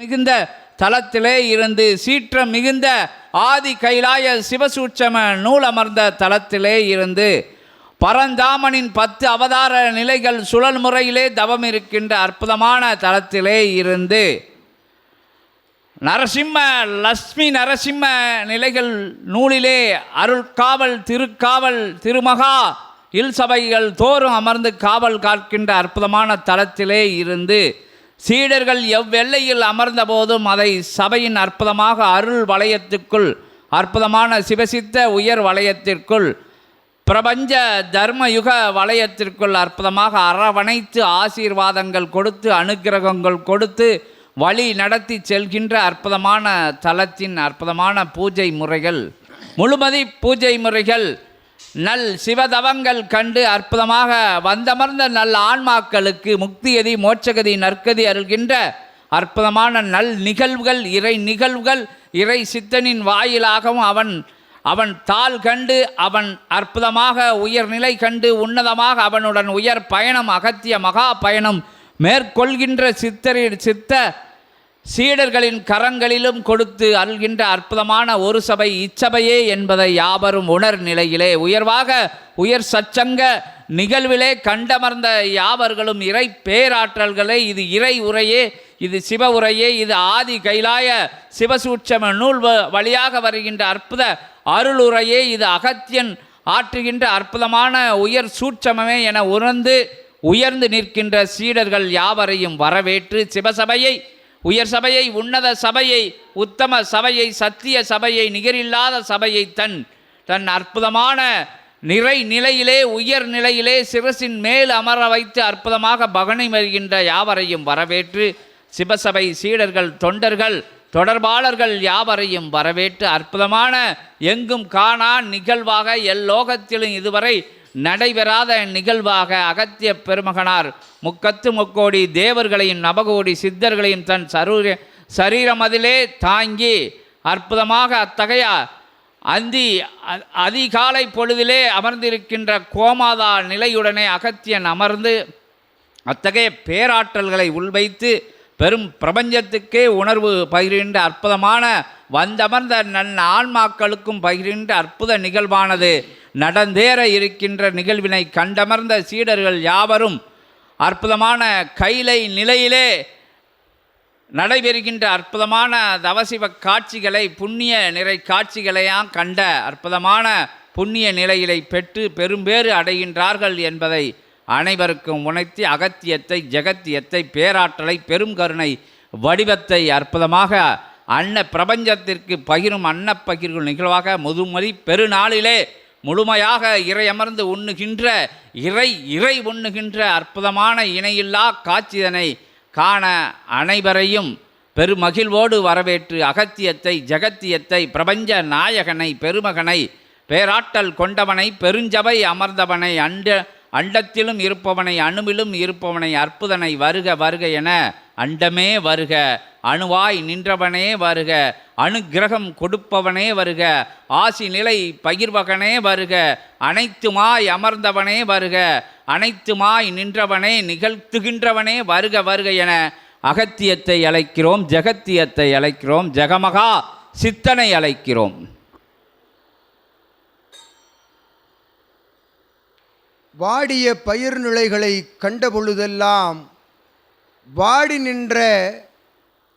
மிகுந்த தலத்திலே இருந்து சீற்றம் மிகுந்த ஆதி கைலாய சிவசூட்சம நூல் அமர்ந்த தலத்திலே இருந்து பரந்தாமனின் பத்து அவதார நிலைகள் சுழல் முறையிலே தவம் இருக்கின்ற அற்புதமான தலத்திலே இருந்து நரசிம்ம லக்ஷ்மி நரசிம்ம நிலைகள் நூலிலே அருள்காவல் திருக்காவல் திருமகா இல் சபைகள் தோறும் அமர்ந்து காவல் காக்கின்ற அற்புதமான தலத்திலே இருந்து சீடர்கள் எவ்வெல்லையில் அமர்ந்த போதும் அதை சபையின் அற்புதமாக அருள் வளையத்துக்குள் அற்புதமான சிவசித்த உயர் வளையத்திற்குள் பிரபஞ்ச தர்மயுக வளையத்திற்குள் அற்புதமாக அரவணைத்து ஆசீர்வாதங்கள் கொடுத்து அனுக்கிரகங்கள் கொடுத்து வழி நடத்தி செல்கின்ற அற்புதமான தலத்தின் அற்புதமான பூஜை முறைகள். முழுமதி பூஜை முறைகள். நல் சிவதவங்கள் கண்டு அற்புதமாக வந்தமர்ந்த நல் ஆன்மாக்களுக்கு முக்தியதி மோட்சகதி நற்கதி அருள்கின்ற அற்புதமான நல் நிகழ்வுகள் இறை நிகழ்வுகள் இறை சித்தனின் வாயிலாகவும் அவன் அவன் தாள் கண்டு அவன் அற்புதமாக உயர்நிலை கண்டு உன்னதமாக அவனுடன் உயர் பயணம் அகத்திய மகா பயணம் மேற்கொள்கின்ற சித்தரின் சித்த சீடர்களின் கரங்களிலும் கொடுத்து அல்கின்ற அற்புதமான ஒரு சபை இச்சபையே என்பதை யாவரும் உணர் நிலையிலே. உயர்வாக உயர் சச்சங்க நிகழ்விலே கண்டமர்ந்த யாவர்களும் இறை பேராற்றல்களே இது இறை உரையே இது சிவ உரையே இது ஆதி கைலாய சிவசூட்சம நூல் வ- வழியாக வருகின்ற அற்புத அருளுரையே இது அகத்தியன் ஆற்றுகின்ற அற்புதமான உயர் சூட்சமமே என உணர்ந்து உயர்ந்து நிற்கின்ற சீடர்கள் யாவரையும் வரவேற்று சிவசபையை உயர் சபையை உன்னத சபையை உத்தம சபையை சத்திய சபையை நிகரில்லாத சபையை தன் தன் அற்புதமான நிறை நிலையிலே உயர் நிலையிலே சிரசின் மேல் அமர வைத்து அற்புதமாக பகனை வருகின்ற யாவரையும் வரவேற்று சிவசபை சீடர்கள் தொண்டர்கள் தொடர்பாளர்கள் யாவரையும் வரவேற்று அற்புதமான எங்கும் காணா நிகழ்வாக எல்லோகத்திலும் இதுவரை நடைபெறாத நிகழ்வாக அகத்திய பெருமகனார் முக்கத்து முக்கோடி தேவர்களையும் நவகோடி சித்தர்களையும் தன் சரூர சரீரமதிலே தாங்கி அற்புதமாக அத்தகைய அந்தி அ- அதிகாலை பொழுதிலே அமர்ந்திருக்கின்ற கோமாதா நிலையுடனே அகத்தியன் அமர்ந்து அத்தகைய பேராற்றல்களை உள்வைத்து பெரும் பிரபஞ்சத்துக்கே உணர்வு பகிர்கின்ற அற்புதமான வந்தமர்ந்த நன் ஆன்மாக்களுக்கும் பகிர்கின்ற அற்புத நிகழ்வானது. நடந்தேற இருக்கின்ற நிகழ்வினை கண்டமர்ந்த சீடர்கள் யாவரும் அற்புதமான கைலை நிலையிலே நடைபெறுகின்ற அற்புதமான தவசிவ காட்சிகளை புண்ணிய நிறை காட்சிகளையாம் கண்ட அற்புதமான புண்ணிய நிலையிலை பெற்று பெரும்பேறு அடைகின்றார்கள் என்பதை அனைவருக்கும் உணர்த்தி அகத்தியத்தை ஜெகத்தியத்தை பேராற்றலை பெருங்கருணை வடிவத்தை அற்புதமாக அன்ன பிரபஞ்சத்திற்கு பகிரும் அன்னப்பகிர்வு நிகழ்வாக முதுமொழி பெருநாளிலே முழுமையாக இறை அமர்ந்து உண்ணுகின்ற இறை இறை உண்ணுகின்ற அற்புதமான இணையில்லா காட்சிதனை காண அனைவரையும் பெருமகிழ்வோடு வரவேற்று அகத்தியத்தை ஜகத்தியத்தை பிரபஞ்ச நாயகனை பெருமகனை பேராட்டல் கொண்டவனை பெருஞ்சபை அமர்ந்தவனை அண்ட அண்டத்திலும் இருப்பவனை அணுவிலும் இருப்பவனை அற்புதனை வருக வருக என அண்டமே வருக. அணுவாய் நின்றவனே வருக. அனுக்கிரகம் கொடுப்பவனே வருக. ஆசி நிலை பகிர்வகனே வருக. அனைத்துமாய் அமர்ந்தவனே வருக. அனைத்துமாய் நின்றவனே நிகழ்த்துகின்றவனே வருக வருக என அகத்தியத்தை அழைக்கிறோம் ஜெகத்தியத்தை அழைக்கிறோம் ஜெகமகா சித்தனை அழைக்கிறோம். வாடிய பயிர் நிலைகளை கண்டபொழுதெல்லாம் வாடி நின்ற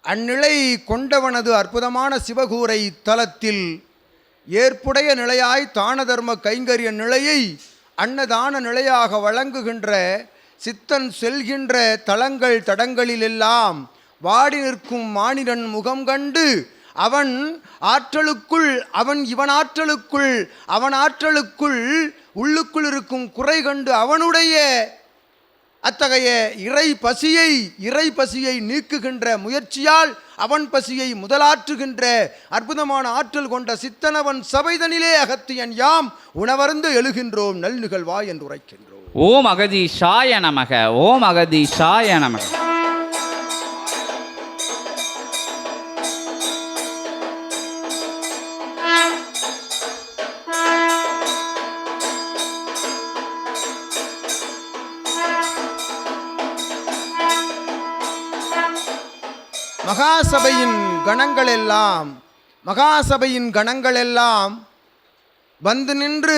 அந்நிலை கொண்டவனது அற்புதமான சிவகூரை தலத்தில் ஏற்புடைய நிலையாய் தான தர்ம கைங்கரிய நிலையை அன்னதான நிலையாக வழங்குகின்ற சித்தன் செல்கின்ற தலங்கள் தடங்களிலெல்லாம் வாடி நிற்கும் மானிடன் முகம் கண்டு அவன் ஆற்றலுக்குள் அவன் இவன் ஆற்றலுக்குள் அவன் ஆற்றலுக்குள் உள்ளுக்குள் இருக்கும் குறை கண்டு அவனுடைய அத்தகைய இறை பசியை இறை பசியை நீக்குகின்ற முயற்சியால் அவன் பசியை முதலாற்றுகின்ற அற்புதமான ஆற்றல் கொண்ட சித்தனவன் சபைதனிலே அகத்தியன் யாம் உணவருந்து எழுகின்றோம் நல் நிகழ்வா என்று உரைக்கின்றோம். ஓம் அகதி சாய நமக ஓம் அகதி சாய நமக. மகாசபையின் கணங்கள் எல்லாம் மகாசபையின் கணங்கள் எல்லாம் வந்து நின்று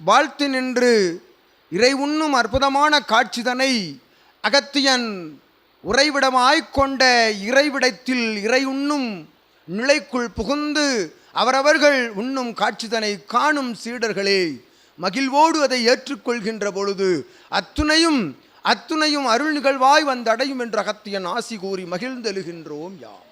வாழ்த்து நின்று இறை உண்ணும் அற்புதமான காட்சிதனை அகத்தியன் உறைவிடமாய்க் கொண்ட இறைவிடத்தில் இறை உண்ணும் நிலைக்குள் புகுந்து அவரவர்கள் உண்ணும் காட்சிதனை காணும் சீடர்களே மகிழ்வோடு அதை ஏற்றுக்கொள்கின்ற பொழுது அத்துணையும் அத்துணையும் அருள் நிகழ்வாய் வந்தடையும் என்று அகத்தியன் ஆசி கூறி மகிழ்ந்தெழுகின்றோம் யாம்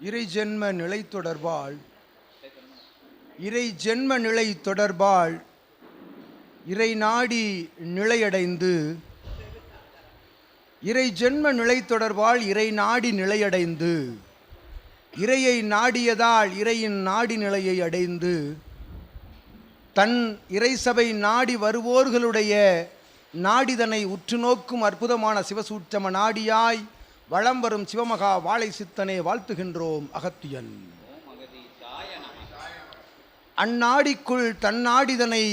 இறை ஜென்ம நிலை தொடர்பால் இறை ஜென்ம நிலை தொடர்பால் இறை நாடி நிலையடைந்து இறை ஜென்ம நிலை தொடர்பால் இறை நாடி நிலையடைந்து இறையை நாடியதால் இறையின் நாடி நிலையை அடைந்து தன் இறைசபை நாடி வருவோர்களுடைய நாடிதனை உற்று நோக்கும் அற்புதமான சிவசூட்சம நாடியாய் வளம் வரும் சிவமகா வாழை சித்தனை வாழ்த்துகின்றோம் அகத்தியன். அந்நாடிக்குள் தன்னாடிதனை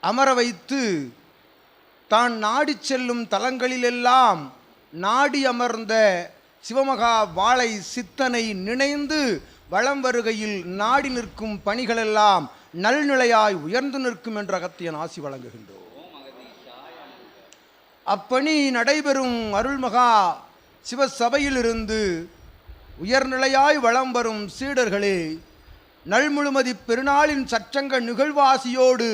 அமர வைத்து தான் நாடிச் செல்லும் தலங்களிலெல்லாம் நாடி அமர்ந்த சிவமகா வாழை சித்தனை நினைந்து வளம் வருகையில் நாடி நிற்கும் பணிகளெல்லாம் நல்நிலையாய் உயர்ந்து நிற்கும் என்ற அகத்தியன் ஆசி வழங்குகின்றோம். அப்பணி நடைபெறும் அருள்மகா சிவசபையிலிருந்து உயர்நிலையாய் வளம் வரும் சீடர்களே நல்முழுமதி பெருநாளின் சற்றங்க நிகழ்வாசியோடு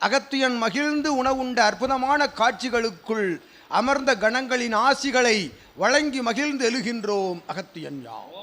அகத்தியன் மகிழ்ந்து உணவுண்ட அற்புதமான காட்சிகளுக்குள் அமர்ந்த கணங்களின் ஆசிகளை வழங்கி மகிழ்ந்து எழுகின்றோம் அகத்தியன் யாம்.